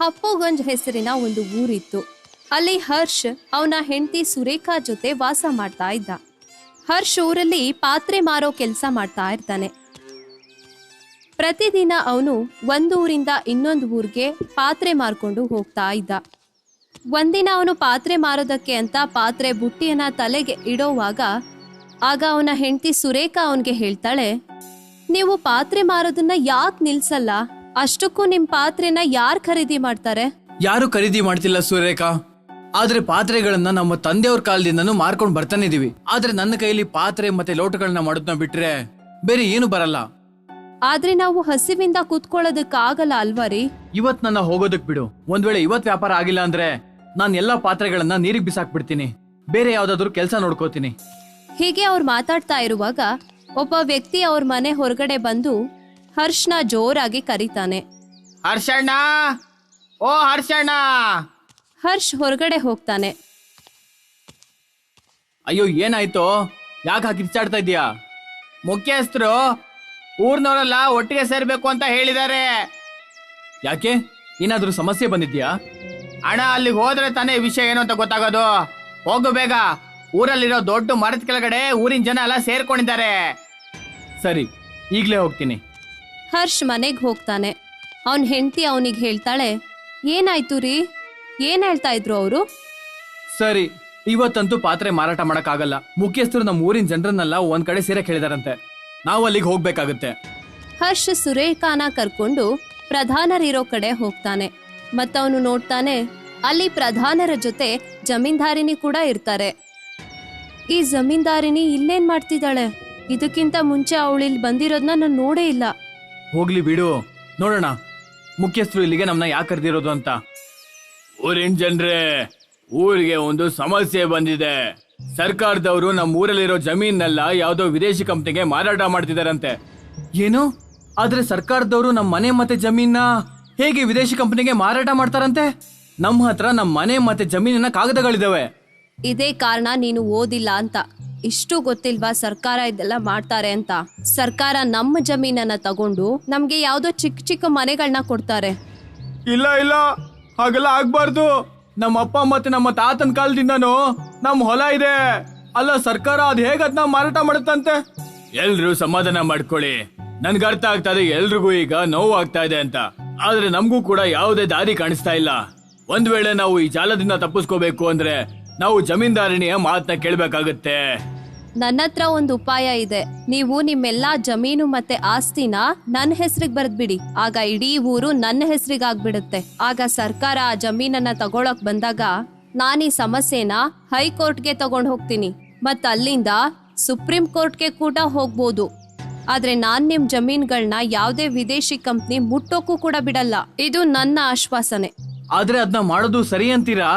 ಹಪ್ಪೋಗಂಜ್ ಹೆಸರಿನ ಒಂದು ಊರಿತ್ತು. ಅಲ್ಲಿ ಹರ್ಷ್ ಅವನ ಹೆಂಡತಿ ಸುರೇಖಾ ಜೊತೆ ವಾಸ ಮಾಡ್ತಾ ಇದ್ದ. ಹರ್ಷ್ ಊರಲ್ಲಿ ಪಾತ್ರೆ ಮಾರೋ ಕೆಲಸ ಮಾಡ್ತಾ ಇರ್ತಾನೆ. ಪ್ರತಿದಿನ ಅವನು ಒಂದು ಊರಿಂದ ಇನ್ನೊಂದು ಊರಿಗೆ ಪಾತ್ರೆ ಮಾರ್ಕೊಂಡು ಹೋಗ್ತಾ ಇದ್ದ. ಒಂದಿನ ಅವನು ಪಾತ್ರೆ ಮಾರೋದಕ್ಕೆ ಅಂತ ಪಾತ್ರೆ ಬುಟ್ಟಿಯನ್ನ ತಲೆಗೆ ಇಡೋವಾಗ ಆಗ ಅವನ ಹೆಂಡತಿ ಸುರೇಖಾ ಅವನಿಗೆ ಹೇಳ್ತಾಳೆ, ನೀವು ಪಾತ್ರೆ ಮಾರೋದನ್ನ ಯಾಕೆ ನಿಲ್ಸಲ್ಲ? ಅಷ್ಟಕ್ಕೂ ನಿಮ್ ಪಾತ್ರೆನ ಯಾರು ಖರೀದಿ ಮಾಡ್ತಾರೆ? ಯಾರು ಖರೀದಿ ಮಾಡ್ತಿಲ್ಲ ಸೂರ್ಯರೇಖಾ. ಆದ್ರೆ ಪಾತ್ರೆಗಳನ್ನ ನಮ್ಮ ತಂದೆಯವ್ರ ಕಾಲದಿಂದನು ಮಾರ್ಕೊಂಡ್ ಬರ್ತಾನೆ ಇದೀವಿ. ಆದ್ರೆ ನನ್ನ ಕೈಲಿ ಪಾತ್ರೆ ಮತ್ತೆ ಲೋಟಗಳನ್ನ ಮಾಡೋದನ್ನ ಬಿಟ್ರೆ ಬೇರೆ ಏನು ಬರಲ್ಲ. ಆದ್ರೆ ನಾವು ಹಸಿವಿಂದ ಕೂತ್ಕೊಳ್ಳೋದಕ್ಕಾಗಲ್ಲ ಅಲ್ವಾ ರೀ? ಇವತ್ ನನ್ನ ಹೋಗೋದಕ್ ಬಿಡು. ಒಂದ್ ವೇಳೆ ಇವತ್ ವ್ಯಾಪಾರ ಆಗಿಲ್ಲ ಅಂದ್ರೆ ನಾನ್ ಎಲ್ಲಾ ಪಾತ್ರೆಗಳನ್ನ ನೀರಿಗೆ ಬಿಸಾಕ್ಬಿಡ್ತೀನಿ. ಬೇರೆ ಯಾವ್ದಾದ್ರು ಕೆಲಸ ನೋಡ್ಕೋತೀನಿ. ಹೀಗೆ ಅವ್ರು ಮಾತಾಡ್ತಾ ಇರುವಾಗ ಒಬ್ಬ ವ್ಯಕ್ತಿ ಅವ್ರ ಮನೆ ಹೊರಗಡೆ ಬಂದು ಹರ್ಷ್ನ ಜೋರಾಗಿ ಕರೀತಾನೆ. ಹರ್ಷಣ್ಣ! ಓ ಹರ್ಷಣ್ಣ! ಹರ್ಷ್ ಹೊರಗಡೆ ಹೋಗ್ತಾನೆ. ಅಯ್ಯೋ ಏನಾಯ್ತು? ಯಾಕೆ ಕಿರ್ಚಾಡ್ತಾ ಇದೀಯಾ ಮುಖ್ಯಸ್ಥರು ಊರ್ನವರೆಲ್ಲ ಒಟ್ಟಿಗೆ ಸೇರ್ಬೇಕು ಅಂತ ಹೇಳಿದ್ದಾರೆ. ಯಾಕೆ? ಏನಾದ್ರೂ ಸಮಸ್ಯೆ ಬಂದಿದ್ಯಾ? ಅಣ್ಣ ಅಲ್ಲಿಗೆ ಹೋದ್ರೆ ತಾನೇ ವಿಷಯ ಏನು ಅಂತ ಗೊತ್ತಾಗೋದು? ಹೋಗು ಬೇಗ. ಊರಲ್ಲಿರೋ ದೊಡ್ಡ ಮರದ ಕೆಳಗಡೆ ಊರಿನ ಜನ ಎಲ್ಲ ಸೇರ್ಕೊಂಡಿದ್ದಾರೆ. ಸರಿ ಈಗಲೇ ಹೋಗ್ತೀನಿ. ಹರ್ಷ್ ಮನೆಗೆ ಹೋಗ್ತಾನೆ. ಅವನ ಹೆಂಡತಿ ಅವನಿಗೆ ಹೇಳ್ತಾಳೆ ಏನಾಯ್ತು ರೀ? ಏನ್ ಹೇಳ್ತಾ ಇದ್ರು ಅವರು? ಸರಿ ಇವತ್ತಂತೂ ಪಾತ್ರೆ ಮಾರಾಟ ಮಾಡಕ್ಕಾಗಲ್ಲ. ಮುಖ್ಯಸ್ಥರು ನಮ್ಮ ಊರಿನ ಜನರನ್ನೆಲ್ಲ ಒಂದ್ ಕಡೆ ಸೇರಕ್ ಹೇಳಿದಾರಂತೆ ನಾವು ಅಲ್ಲಿಗೆ ಹೋಗ್ಬೇಕಾಗುತ್ತೆ. ಹರ್ಷ್ ಸುರೇಖಾನ ಕರ್ಕೊಂಡು ಪ್ರಧಾನರಿರೋ ಕಡೆ ಹೋಗ್ತಾನೆ. ಮತ್ತವನು ನೋಡ್ತಾನೆ ಅಲ್ಲಿ ಪ್ರಧಾನರ ಜೊತೆ ಜಮೀನ್ದಾರಿನಿ ಕೂಡ ಇರ್ತಾರೆ. ಈ ಜಮೀನ್ದಾರಿನಿ ಇಲ್ಲೇನ್ ಮಾಡ್ತಿದ್ದಾಳೆ? ಇದಕ್ಕಿಂತ ಮುಂಚೆ ಅವಳಿಲ್ ಬಂದಿರೋದ್ನ ನಾನು ನೋಡೇ ಇಲ್ಲ. ಹೋಗ್ಲಿ ಬಿಡು. ನೋಡೋಣ. ಮುಖ್ಯಸ್ಥರು ಇಲ್ಲಿಗೆ ನಮ್ನ ಯಾಕೆ ಕರೆದಿರೋದು ಅಂತ. ಊರಿನ ಜನರೇ ಊರಿಗೆ ಒಂದು ಸಮಸ್ಯೆ ಬಂದಿದೆ. ಸರ್ಕಾರದವರು ನಮ್ಮ ಊರಲ್ಲಿರೋ ಜಮೀನೆಲ್ಲ ಯಾವ್ದೋ ವಿದೇಶಿ ಕಂಪ್ನಿಗೆ ಮಾರಾಟ ಮಾಡ್ತಿದಾರಂತೆ. ಏನು? ಆದ್ರೆ ಸರ್ಕಾರದವರು ನಮ್ಮ ಮನೆ ಮತ್ತೆ ಜಮೀನ ಹೇಗೆ ವಿದೇಶಿ ಕಂಪ್ನಿಗೆ ಮಾರಾಟ ಮಾಡ್ತಾರಂತೆ? ನಮ್ಮ ಹತ್ರ ನಮ್ಮ ಮನೆ ಮತ್ತೆ ಜಮೀನಿನ ಕಾಗದಗಳಿದಾವೆ. ಇದೇ ಕಾರಣ ನೀನು ಓದಿಲ್ಲ ಅಂತ. ಇಷ್ಟು ಗೊತ್ತಿಲ್ವಾ ಸರ್ಕಾರ ಇದೆಲ್ಲ ಮಾಡ್ತಾರೆ ಅಂತ? ಸರ್ಕಾರ ನಮ್ಮ ಜಮೀನನ್ನ ತಗೊಂಡು ನಮ್ಗೆ ಯಾವ್ದೋ ಚಿಕ್ಕ ಚಿಕ್ಕ ಮನೆಗಳನ್ನ ಕೊಡ್ತಾರೆ. ಇಲ್ಲ ಇಲ್ಲ. ಹಾಗೆಲ್ಲ ಆಗ್ಬಾರ್ದು. ನಮ್ಮ ಅಪ್ಪ ಮತ್ತೆ ನಮ್ಮ ತಾತನ ಕಾಲದಿಂದನೂ ನಮ್ ಹೊಲ ಇದೆ. ಅಲ್ಲ ಸರ್ಕಾರ ಅದ್ ಹೇಗ್ ಅದನ್ನ ಮಾರಾಟ ಮಾಡುತ್ತಂತೆ? ಎಲ್ರು ಸಮಾಧಾನ ಮಾಡ್ಕೊಳ್ಳಿ. ನನ್ಗೆ ಅರ್ಥ ಆಗ್ತಾ ಇದೆ ಎಲ್ರಿಗೂ ಈಗ ನೋವು ಆಗ್ತಾ ಇದೆ ಅಂತ. ಆದ್ರೆ ನಮಗೂ ಕೂಡ ಯಾವುದೇ ದಾರಿ ಕಾಣಿಸ್ತಾ ಇಲ್ಲ. ಒಂದ್ ವೇಳೆ ನಾವು ಈ ಜಾಲದಿಂದ ತಪ್ಪಿಸ್ಕೋಬೇಕು ಅಂದ್ರೆ ನಾವು ಜಮೀನ್ದಾರಣಿಯ ಮಾತನ್ನ ಕೇಳಬೇಕಾಗುತ್ತೆ. ನನ್ನ ಹತ್ರ ಒಂದು ಉಪಾಯ ಇದೆ. ನೀವು ನಿಮ್ಮೆಲ್ಲಾ ಜಮೀನು ಮತ್ತೆ ಆಸ್ತಿನ ನನ್ನ ಹೆಸರಿಗೆ ಬರೆದ್ಬಿಡಿ. ಆಗ ಇಡೀ ಊರು ನನ್ನ ಹೆಸರಿಗಾಗ್ಬಿಡುತ್ತೆ. ಆಗ ಸರ್ಕಾರ ಆ ಜಮೀನನ್ನ ತಗೊಳಕ್ ಬಂದಾಗ ನಾನು ಈ ಸಮಸ್ಯೆನ ಹೈಕೋರ್ಟ್ಗೆ ತಗೊಂಡ್ ಹೋಗ್ತೀನಿ. ಮತ್ತೆ ಅಲ್ಲಿಂದ ಸುಪ್ರೀಂ ಕೋರ್ಟ್ಗೆ ಕೂಡ ಹೋಗ್ಬೋದು. ಆದ್ರೆ ನಾನ್ ನಿಮ್ ಜಮೀನ್ಗಳನ್ನ ಯಾವ್ದೇ ವಿದೇಶಿ ಕಂಪ್ನಿ ಮುಟ್ಟೋಕ್ಕೂ ಕೂಡ ಬಿಡಲ್ಲ. ಇದು ನನ್ನ ಆಶ್ವಾಸನೆ. ಆದ್ರೆ ಅದನ್ನ ಮಾಡೋದು ಸರಿ ಅಂತೀರಾ?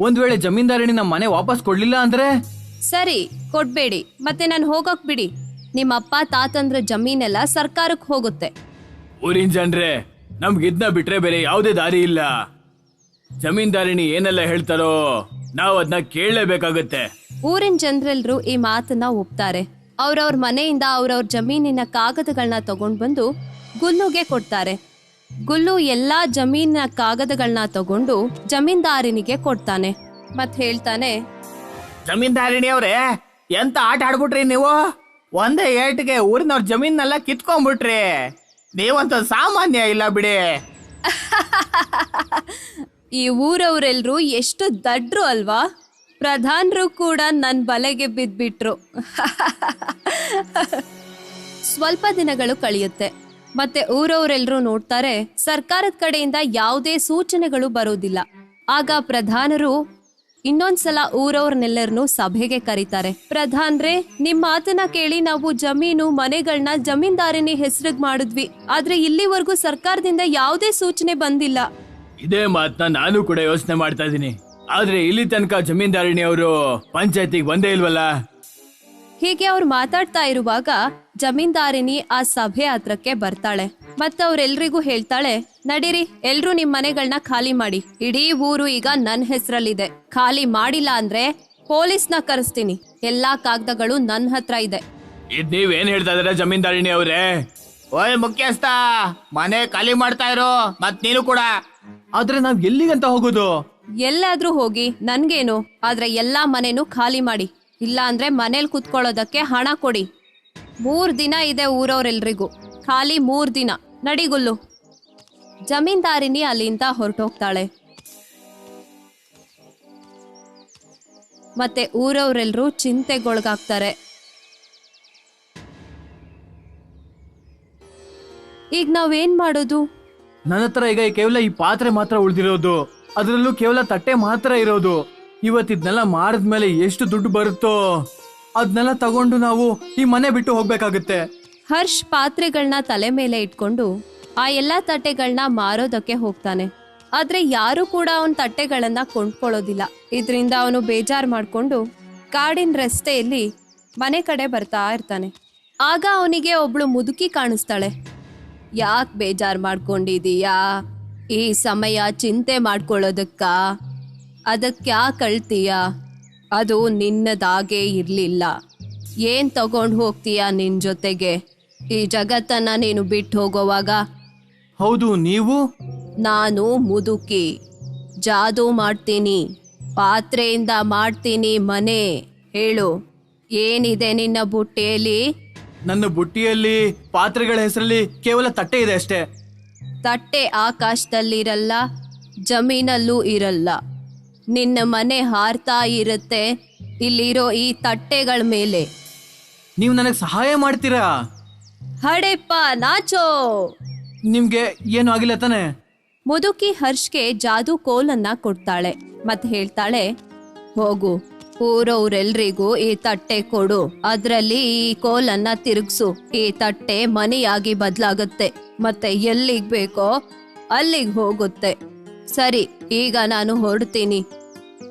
ಒಂದ್ ವೇಳೆ ಜಮೀನ್ದಾರಿ ನಮ್ಮ ಮನೆ ವಾಪಸ್ ಕೊಡ್ಲಿಲ್ಲ ಅಂದ್ರೆ? ಸರಿ ಕೊಡ್ಬೇಡಿ. ಮತ್ತೆ ನಾನು ಹೋಗಕ್ ಬಿಡಿ. ನಿಮ್ಮ ಅಪ್ಪ ತಾತಂದ್ರ ಜಮೀನೆಲ್ಲ ಸರ್ಕಾರಕ್ಕೆ ಹೋಗುತ್ತೆ. ಊರಿನ ಜನರೇ ನಮ್ಗೆ ಇದನ್ನ ಬಿಟ್ರೆ ಬೇರೆ ಯಾವುದೇ ದಾರಿ ಇಲ್ಲ. ಜಮೀನ್ದಾರಿಣಿ ಏನೆಲ್ಲ ಹೇಳ್ತಾರೋ ನಾವು ಅದನ್ನ ಕೇಳಲೇಬೇಕಾಗುತ್ತೆ. ಊರಿನ ಜನರೆಲ್ಲರೂ ಈ ಮಾತನ್ನ ಒಪ್ತಾರೆ. ಅವ್ರವ್ರ ಮನೆಯಿಂದ ಅವ್ರವ್ರ ಜಮೀನಿನ ಕಾಗದಗಳನ್ನ ತಗೊಂಡ್ ಬಂದು ಗುಲ್ಲುಗೆ ಕೊಡ್ತಾರೆ. ಗುಲ್ಲು ಎಲ್ಲಾ ಜಮೀನ ಕಾಗದಗಳನ್ನ ತಗೊಂಡು ಜಮೀನ್ದಾರಿನಿಗೆ ಕೊಡ್ತಾನೆ. ಮತ್ ಹೇಳ್ತಾನೆ ಜಮೀನ್ದಾರಿಣಿ ಅವ್ರೆ ಎಂತ ಆಟ ಆಡ್ಬಿಟ್ರಿ ನೀವು? ಒಂದೇ ಏಟ್ಗೆ ಊರಿನವ್ರ ಜಮೀನೆಲ್ಲ ಕಿತ್ಕೊಂಡ್ಬಿಟ್ರಿ ನೀವಂತ ಸಾಮಾನ್ಯ ಇಲ್ಲ ಬಿಡಿ. ಈ ಊರವರೆಲ್ಲರೂ ಎಷ್ಟು ದಡ್ರು ಅಲ್ವಾ? ಪ್ರಧಾನರು ಕೂಡ ನನ್ನ ಬಲೆಗೆ ಬಿದ್ಬಿಟ್ರು. ಸ್ವಲ್ಪ ದಿನಗಳು ಕಳೆಯುತ್ತೆ. ಮತ್ತೆ ಊರವರೆಲ್ಲರೂ ನೋಡ್ತಾರೆ ಸರ್ಕಾರದ ಕಡೆಯಿಂದ ಯಾವುದೇ ಸೂಚನೆಗಳು ಬರೋದಿಲ್ಲ ಆಗ ಪ್ರಧಾನರು ಇನ್ನೊಂದ್ಸಲ ಊರವ್ರನ್ನೆಲ್ಲರನ್ನು ಸಭೆಗೆ ಕರೀತಾರೆ. ಪ್ರಧಾನ್ರೇ ನಿಮ್ ಮಾತನ್ನ ಕೇಳಿ ನಾವು ಜಮೀನು ಮನೆಗಳನ್ನ ಜಮೀನ್ದಾರಿನಿ ಹೆಸರಿಗೆ ಮಾಡಿದ್ವಿ. ಆದ್ರೆ ಇಲ್ಲಿವರೆಗೂ ಸರ್ಕಾರದಿಂದ ಯಾವುದೇ ಸೂಚನೆ ಬಂದಿಲ್ಲ. ಇದೇ ಮಾತನ್ನ ನಾನು ಕೂಡ ಯೋಚನೆ ಮಾಡ್ತಾ ಇದ್ದೀನಿ. ಆದ್ರೆ ಇಲ್ಲಿ ತನಕ ಜಮೀನ್ದಾರಿಣಿ ಅವರು ಪಂಚಾಯತಿಗೆ ಬಂದೇ ಇಲ್ವಲ್ಲ? ಹೀಗೆ ಅವ್ರು ಮಾತಾಡ್ತಾ ಇರುವಾಗ ಜಮೀನ್ದಾರಿನಿ ಆ ಸಭೆ ಹತ್ರಕ್ಕೆ ಬರ್ತಾಳೆ. ಮತ್ತೆ ಅವ್ರೆಲ್ರಿಗೂ ಹೇಳ್ತಾಳೆ ನಡೀರಿ ಎಲ್ರೂ ನಿಮ್ ಮನೆಗಳನ್ನ ಖಾಲಿ ಮಾಡಿ. ಇಡೀ ಊರು ಈಗ ನನ್ ಹೆಸರಲ್ಲಿದೆ. ಖಾಲಿ ಮಾಡಿಲ್ಲ ಅಂದ್ರೆ ಪೊಲೀಸ್ನ ಕರೆಸ್ತೀನಿ. ಎಲ್ಲಾ ಕಾಗದಗಳು ನನ್ ಹತ್ರ ಇದೆ. ಇದ್ ನೀವೇನ್ ಹೇಳ್ತಾ ಇದ್ರೆ ಜಮೀನ್ದಾರಿಣಿ ಅವ್ರೆ? ಓಯ್ ಮುಖ್ಯಸ್ಥ ಮನೆ ಖಾಲಿ ಮಾಡ್ತಾ ಇರೋ ಮತ್ ನೀನು ಕೂಡ. ಆದ್ರೆ ನಾವ್ ಎಲ್ಲಿಗಂತ ಹೋಗೋದು? ಎಲ್ಲಾದ್ರೂ ಹೋಗಿ ನನ್ಗೇನು? ಆದ್ರೆ ಎಲ್ಲಾ ಮನೆನೂ ಖಾಲಿ ಮಾಡಿ. ಇಲ್ಲ ಅಂದ್ರೆ ಮನೇಲಿ ಕುತ್ಕೊಳ್ಳೋದಕ್ಕೆ ಹಣ ಕೊಡಿ. ಮೂರ್ ದಿನ ಇದೆ ಊರವ್ರೆಲ್ರಿಗೂ. ಖಾಲಿ ಮೂರ್ ದಿನ. ನಡಿಗುಲ್ಲು ಜಮೀನ್ದಾರಿನಿ ಅಲ್ಲಿಂದ ಹೊರಟೋಗ್ತಾಳೆ. ಮತ್ತೆ ಊರವ್ರೆಲ್ರೂ ಚಿಂತೆಗೊಳಗಾಗ್ತಾರೆ. ಈಗ ನಾವೇನ್ ಮಾಡೋದು? ನನ್ನ ಹತ್ರ ಈಗ ಕೇವಲ ಈ ಪಾತ್ರೆ ಮಾತ್ರ ಉಳಿದಿರೋದು. ಅದರಲ್ಲೂ ಕೇವಲ ತಟ್ಟೆ ಮಾತ್ರ ಇರೋದು. ಇವತ್ತಿದ್ನೆಲ್ಲ ಮಾರಿದ್ಮೇಲೆ ಎಷ್ಟು ದುಡ್ಡು ಬರುತ್ತೋ? ಅದನ್ನೆಲ್ಲ ತಗೊಂಡು ನಾವು ಈ ಮನೆ ಬಿಟ್ಟು ಹೋಗ್ಬೇಕಾಗುತ್ತೆ. ಹರ್ಷ್ ಪಾತ್ರೆಗಳನ್ನ ತಲೆ ಮೇಲೆ ಇಟ್ಕೊಂಡು ಆ ಎಲ್ಲಾ ತಟ್ಟೆಗಳನ್ನ ಮಾರೋದಕ್ಕೆ ಹೋಗ್ತಾನೆ. ಆದ್ರೆ ಯಾರು ಕೂಡ ಅವನ ತಟ್ಟೆಗಳನ್ನ ಕೊಂಡ್ಕೊಳ್ಳೋದಿಲ್ಲ. ಇದರಿಂದ ಅವನು ಬೇಜಾರ್ ಮಾಡ್ಕೊಂಡು ಕಾಡಿನ ರಸ್ತೆಯಲ್ಲಿ ಮನೆ ಕಡೆ ಬರ್ತಾ ಇರ್ತಾನೆ. ಆಗ ಅವನಿಗೆ ಒಬ್ಳು ಮುದುಕಿ ಕಾಣಿಸ್ತಾಳೆ. ಯಾಕೆ ಬೇಜಾರ್ ಮಾಡ್ಕೊಂಡಿದೀಯಾ? ಈ ಸಮಯ ಚಿಂತೆ ಮಾಡ್ಕೊಳ್ಳೋದಕ್ಕ. ಅದಕ್ಕೆ ಯಾಕೆ ಅಳ್ತೀಯ? ಅದು ನಿನ್ನದಾಗೇ ಇರಲಿಲ್ಲ. ಏನ್ ತಗೊಂಡು ಹೋಗ್ತೀಯ ನಿನ್ ಜೊತೆಗೆ? ಈ ಜಗತ್ತನ್ನ ನೀನು ಬಿಟ್ಟು ಹೋಗೋವಾಗ? ಹೌದು ನೀವು? ನಾನು ಮುದುಕಿ. ಜಾದೂ ಮಾಡ್ತೀನಿ. ಪಾತ್ರೆಯಿಂದ ಮಾಡ್ತೀನಿ ಮನೆ. ಹೇಳು ಏನಿದೆ ನಿನ್ನ ಬುಟ್ಟಿಯಲ್ಲಿ? ನನ್ನ ಬುಟ್ಟಿಯಲ್ಲಿ ಪಾತ್ರೆಗಳ ಹೆಸರಲ್ಲಿ ಕೇವಲ ತಟ್ಟೆ ಇದೆ ಅಷ್ಟೇ. ತಟ್ಟೆ ಆಕಾಶದಲ್ಲಿರಲ್ಲ ಜಮೀನಲ್ಲೂ ಇರಲ್ಲ. ನಿನ್ನ ಮನೆ ಹಾರ್ತಾ ಇರುತ್ತೆ. ಇಲ್ಲಿರೋ ಈ ತಟ್ಟೆಗಳ ಮೇಲೆ. ನೀವು ನನಗೆ ಸಹಾಯ ಮಾಡ್ತೀರಾ? ಹಡೆಪ್ಪ ನಾಚೋ. ನಿಮ್ಗೆ ಏನು ಆಗಿಲ್ಲ ತಾನೆ? ಮುದುಕಿ ಹರ್ಷ್ಗೆ ಜಾದೂ ಕೋಲನ್ನ ಕೊಡ್ತಾಳೆ. ಮತ್ತೆ ಹೇಳ್ತಾಳೆ ಹೋಗು ಊರವ್ರೆಲ್ರಿಗೂ ಈ ತಟ್ಟೆ ಕೊಡು. ಅದ್ರಲ್ಲಿ ಈ ಕೋಲನ್ನ ತಿರುಗ್ಸು. ಈ ತಟ್ಟೆ ಮನೆಯಾಗಿ ಬದ್ಲಾಗುತ್ತೆ. ಮತ್ತೆ ಎಲ್ಲಿಗ್ ಬೇಕೋ ಅಲ್ಲಿಗ್ ಹೋಗುತ್ತೆ. ಸರಿ, ಈಗ ನಾನು ಹೊರಡ್ತೀನಿ.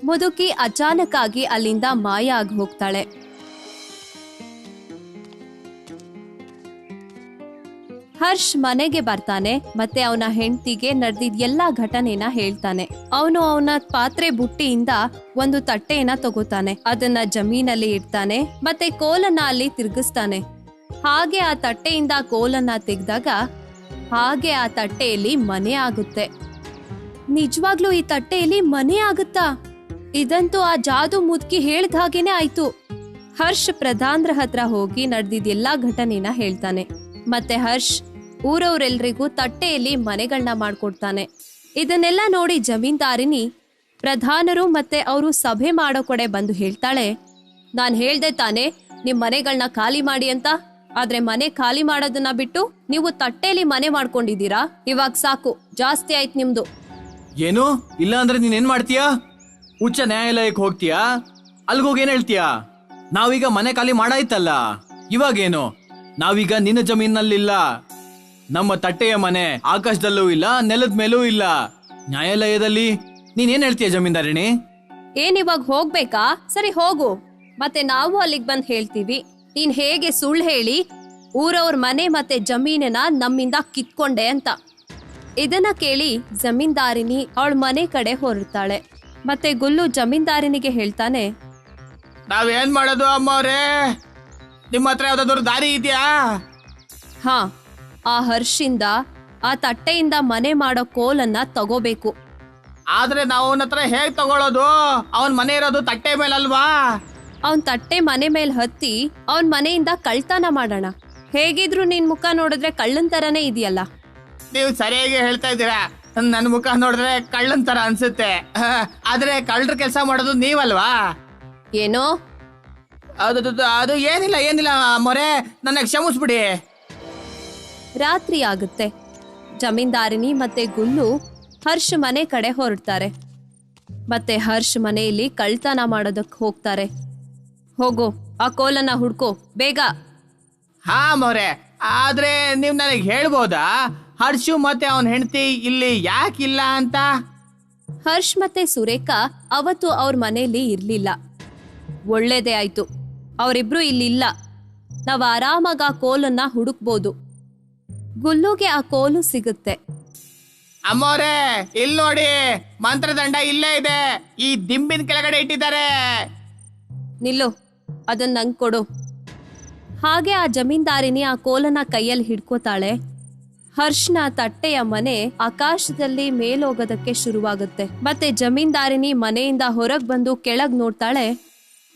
ಮುದುಕಿ ಅಚಾನಕ್ ಆಗಿ ಅಲ್ಲಿಂದ ಮಾಯ ಆಗಿ ಹೋಗ್ತಾಳೆ. ಹರ್ಷ್ ಮನೆಗೆ ಬರ್ತಾನೆ, ಮತ್ತೆ ಅವನ ಹೆಂಡತಿಗೆ ನಡೆದಿದ್ ಎಲ್ಲಾ ಘಟನೆನ ಹೇಳ್ತಾನೆ. ಅವನು ಅವನ ಪಾತ್ರೆ ಬುಟ್ಟಿಯಿಂದ ಒಂದು ತಟ್ಟೆಯನ್ನ ತಗೋತಾನೆ. ಅದನ್ನ ಜಮೀನಲ್ಲಿ ಇಡ್ತಾನೆ, ಮತ್ತೆ ಕೋಲನ್ನ ಅಲ್ಲಿ ತಿರುಗಿಸ್ತಾನೆ. ಹಾಗೆ ಆ ತಟ್ಟೆಯಿಂದ ಕೋಲನ್ನ ತೆಗೆದಾಗ ಹಾಗೆ ಆ ತಟ್ಟೆಯಲ್ಲಿ ಮನೆ ಆಗುತ್ತೆ. ನಿಜವಾಗ್ಲೂ ಈ ತಟ್ಟೆಯಲ್ಲಿ ಮನೆ ಆಗುತ್ತಾ? ಇದಂತೂ ಆ ಜಾದು ಮುದುಕಿ ಹೇಳ್ದ ಹಾಗೇನೆ ಆಯ್ತು. ಹರ್ಷ್ ಪ್ರಧಾನ್ರ ಹತ್ರ ಹೋಗಿ ನಡೆದಿದ್ದೆಲ್ಲ ಎಲ್ಲಾ ಘಟನೆನ ಹೇಳ್ತಾನೆ. ಮತ್ತೆ ಹರ್ಷ್ ಊರವ್ರೆಲ್ರಿಗೂ ತಟ್ಟೆಯಲ್ಲಿ ಮನೆಗಳನ್ನ ಮಾಡ್ಕೊಡ್ತಾನೆ. ಇದನ್ನೆಲ್ಲ ನೋಡಿ ಜಮೀನ್ದಾರಿನಿ, ಪ್ರಧಾನರು ಮತ್ತೆ ಅವರು ಸಭೆ ಮಾಡೋ ಕಡೆ ಬಂದು ಹೇಳ್ತಾಳೆ, ನಾನು ಹೇಳ್ದೆ ತಾನೆ ನಿಮ್ ಮನೆಗಳನ್ನ ಖಾಲಿ ಮಾಡಿ ಅಂತ. ಆದ್ರೆ ಮನೆ ಖಾಲಿ ಮಾಡೋದನ್ನ ಬಿಟ್ಟು ನೀವು ತಟ್ಟೆಯಲ್ಲಿ ಮನೆ ಮಾಡ್ಕೊಂಡಿದ್ದೀರಾ? ಇವಾಗ ಸಾಕು, ಜಾಸ್ತಿ ಆಯ್ತು ನಿಮ್ದು. ಏನು? ಇಲ್ಲ ಅಂದ್ರೆ ನೀನ್ ಏನ್ ಮಾಡ್ತೀಯಾ? ಉಚ್ಚ ನ್ಯಾಯಾಲಯಕ್ಕೆ ಹೋಗ್ತೀಯಾ? ಅಲ್ಗೋಗಿ ಏನ್ ಹೇಳ್ತೀಯಾ? ನಾವೀಗ ಮನೆ ಖಾಲಿ ಮಾಡಾಯ್ತಲ್ಲ. ಇವಾಗೇನು? ನಾವೀಗ ನಿನ್ನ ಜಮೀನಲ್ಲಿಲ್ಲ. ನಮ್ಮ ತಟ್ಟೆಯ ಮನೆ ಆಕಾಶದಲ್ಲೂ ಇಲ್ಲ, ನೆಲದ ಮೇಲೂ ಇಲ್ಲ. ನ್ಯಾಯಾಲಯದಲ್ಲಿ ನೀನ್ ಏನ್ ಹೇಳ್ತೀಯ ಜಮೀನ್ದಾರಿಣಿ? ಏನ್ ಇವಾಗ ಹೋಗ್ಬೇಕಾ? ಸರಿ ಹೋಗು. ಮತ್ತೆ ನಾವು ಅಲ್ಲಿಗೆ ಬಂದ್ ಹೇಳ್ತೀವಿ. ನೀನ್ ಹೇಗೆ ಸುಳ್ಳು ಹೇಳಿ ಊರವ್ರ ಮನೆ ಮತ್ತೆ ಜಮೀನನ್ನ ನಮ್ಮಿಂದ ಕಿತ್ಕೊಂಡೆ ಅಂತ. ಇದನ್ನ ಕೇಳಿ ಜಮೀನ್ದಾರಿನಿ ಅವಳ ಮನೆ ಕಡೆ ಹೊರಡ್ತಾಳೆ. ಮತ್ತೆ ಗುಲ್ಲು ಜಮೀನ್ದಾರಿನಿಗೆ ಹೇಳ್ತಾನೆ ನಾವೇನ್ ಮಾಡೋದು ಅಮ್ಮವ್ರೆ? ನಿಮ್ಮ ಹತ್ರ ಯಾವ್ದಾದ್ರು ದಾರಿ ಇದೆಯಾ? ಹಾ ಆ ಹರ್ಷಿಂದ ಆ ತಟ್ಟೆಯಿಂದ ಮನೆ ಮಾಡೋ ಕೋಲನ್ನ ತಗೋಬೇಕು. ಆದ್ರೆ ನಾವು ಅವನ ಹತ್ರ ಹೇಗ್ ತಗೊಳ್ಳೋದು ಅವನ್ ಮನೆ ಇರೋದು ತಟ್ಟೆ ಮೇಲಲ್ವಾ? ಅವನ್ ತಟ್ಟೆ ಮನೆ ಮೇಲೆ ಹತ್ತಿ ಅವನ್ ಮನೆಯಿಂದ ಕಳ್ತನ ಮಾಡೋಣ. ಹೇಗಿದ್ರು ನಿನ್ ಮುಖ ನೋಡಿದ್ರೆ ಕಳ್ಳನ್ ತರನೇ ಇದೆಯಲ್ಲ. ನೀವು ಸರಿಯಾಗಿ ಹೇಳ್ತಾ ಇದ್ದೀರಾ? ನನ್ನ ಮುಖ ನೋಡಿದ್ರೆ ಕಳ್ಳನ್ ತರ ಅನ್ಸುತ್ತೆ. ಆದ್ರೆ ಕಳ್ಳರ ಕೆಲಸ ಮಾಡೋದು ನೀವಲ್ವಾ? ಏನು? ಅದು ಅದು- ಏನಿಲ್ಲ ಏನಿಲ್ಲ ಮೊರೆ ನನ್ನ ಕ್ಷಮಿಸ್ಬಿಡಿ. ರಾತ್ರಿ ಆಗುತ್ತೆ. ಜಮೀನ್ದಾರಿನಿ ಮತ್ತೆ ಗುಲ್ಲು ಹರ್ಷ್ ಮನೆ ಕಡೆ ಹೊರಡ್ತಾರೆ. ಮತ್ತೆ ಹರ್ಷ್ ಮನೆಯಲ್ಲಿ ಕಳ್ತನ ಮಾಡೋದಕ್ಕೆ ಹೋಗ್ತಾರೆ. ಹೋಗೋ ಆ ಕೋಲನ್ನ ಹುಡ್ಕೋ ಬೇಗ. ಹಾ ಮೊರೆ. ಆದ್ರೆ ನೀವ್ ನನಗೆ ಹೇಳ್ಬೋದಾ? ಹರ್ಷು ಮತ್ತೆ ಅವನ ಹೆಂಡತಿ ಇಲ್ಲಿ ಯಾಕಿಲ್ಲ ಅಂತ? ಹರ್ಷ್ ಮತ್ತೆ ಸುರೇಖ ಅವತ್ತು ಅವ್ರ ಮನೆಯಲ್ಲಿ ಇರ್ಲಿಲ್ಲ. ಒಳ್ಳೇದೇ ಆಯ್ತು. ಅವರಿಬ್ರು ಇಲ್ಲಿಲ್ಲ. ನಾವು ಆರಾಮಾಗ ಆ ಕೋಲನ್ನ ಹುಡುಕ್ಬೋದು. ಗುಲ್ಲುಗೆ ಆ ಕೋಲು ಸಿಗುತ್ತೆ. ಅಮ್ಮೋರೆ ಇಲ್ಲಿ ನೋಡಿ. ಮಂತ್ರದಂಡ ಇಲ್ಲೇ ಇದೆ. ಈ ದಿಂಬಿನ ಕೆಳಗಡೆ ಇಟ್ಟಿದ್ದಾರೆ. ನಿಲ್ಲು ಅದನ್ನ ನಂಗೆ ಕೊಡು. ಹಾಗೆ ಆ ಜಮೀನ್ದಾರಿನಿ ಆ ಕೋಲನ ಕೈಯಲ್ಲಿ ಹಿಡ್ಕೋತಾಳೆ. ಹರ್ಷ್ನ ತಟ್ಟೆಯ ಮನೆ ಆಕಾಶದಲ್ಲಿ ಮೇಲೋಗೋದಕ್ಕೆ ಶುರುವಾಗುತ್ತೆ. ಮತ್ತೆ ಜಮೀನ್ದಾರಿನಿ ಮನೆಯಿಂದ ಹೊರಗ್ ಬಂದು ಕೆಳಗ್ ನೋಡ್ತಾಳೆ.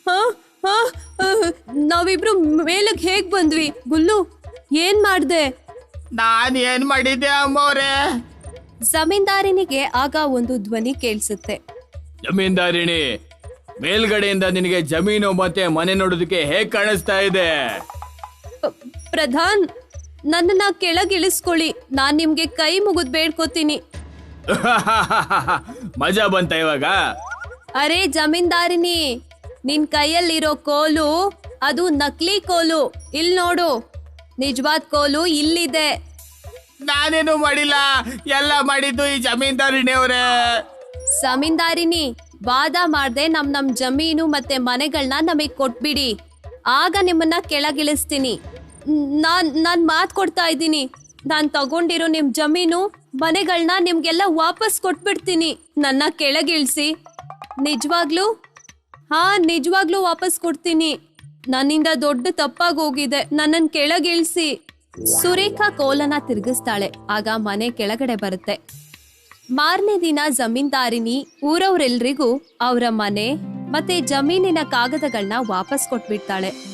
"ಹಾ? ಹಾ? ಅಹ್, ನಾವಿಬ್ರು ಮೇಲಕ್ ಹೇಗ್ ಬಂದ್ವಿ? ಗುಲ್ಲು ಏನ್ ಮಾಡ್ದೆ? ನಾನ್ ಏನ್ ಮಾಡಿದ್ದೆ ಅಮ್ಮವ್ರೆ ಜಮೀನ್ದಾರಿನಿಗೆ ಆಗ ಒಂದು ಧ್ವನಿ ಕೇಳಿಸುತ್ತೆ. ಜಮೀನ್ದಾರಿಣಿ ಮೇಲ್ಗಡೆಯಿಂದ ನಿನಗೆ ಜಮೀನು ಮತ್ತೆ ಮನೆ ನೋಡೋದಕ್ಕೆ ಹೇಗ್ ಕಾಣಿಸ್ತಾ ಇದೆ? ಪ್ರಧಾನ್ ನನ್ನನ್ನ ಕೆಳಗಿಳಿಸ್ಕೊಳ್ಳಿ. ನಾನ್ ನಿಮ್ಗೆ ಕೈ ಮುಗಿದ್ ಬೇಡ್ಕೋತೀನಿ. ಮಜಾ ಬಂತ ಇವಾಗ? ಅರೆ ಜಮೀನ್ದಾರಿನಿ ನಿನ್ ಕೈಯಲ್ಲಿರೋ ಕೋಲು ಅದು ನಕಲಿ ಕೋಲು. ಇಲ್ ನೋಡು. ನಿಜವಾದ ಕೋಲು ಇಲ್ಲಿದೆ. ನಾನೇನು ಮಾಡಿಲ್ಲ. ಎಲ್ಲ ಮಾಡಿದ್ದು ಈ ಜಮೀನ್ದಾರಿನಿ ಅವರೇ ಜಮೀನ್ದಾರಿನಿ ವಾದ ಮಾಡದೆ ನಮ್ ನಮ್ ಜಮೀನು ಮತ್ತೆ ಮನೆಗಳನ್ನ ನಮಗ್ ಕೊಟ್ಬಿಡಿ. ಆಗ ನಿಮ್ಮನ್ನ ಕೆಳಗಿಳಿಸ್ತೀನಿ. ನಾನ್ ನಾನ್ ಮಾತ್ ಕೊಡ್ತಾ ಇದ್ದೀನಿ. ನಾನ್ ತಗೊಂಡಿರೋ ನಿಮ್ ಜಮೀನು ಮನೆಗಳನ್ನ ನಿಮ್ಗೆಲ್ಲ ವಾಪಸ್ ಕೊಟ್ಬಿಡ್ತೀನಿ. ನನ್ನ ಕೆಳಗಿಳಿಸಿ. ನಿಜವಾಗ್ಲೂ? ಹಾ, ನಿಜವಾಗ್ಲೂ ವಾಪಸ್ ಕೊಡ್ತೀನಿ. ನನ್ನಿಂದ ದೊಡ್ಡ ತಪ್ಪಾಗಿ ಹೋಗಿದೆ. ನನ್ನನ್ ಕೆಳಗಿಳಿಸಿ. ಸುರೇಖಾ ಕೋಲನ ತಿರುಗಿಸ್ತಾಳೆ. ಆಗ ಮನೆ ಕೆಳಗಡೆ ಬರುತ್ತೆ. ಮಾರನೇ ದಿನ ಜಮೀನ್ದಾರಿನಿ ಊರವ್ರೆಲ್ರಿಗೂ ಅವರ ಮನೆ ಮತ್ತೆ ಜಮೀನಿನ ಕಾಗದಗಳನ್ನ ವಾಪಸ್ ಕೊಟ್ಬಿಡ್ತಾಳೆ.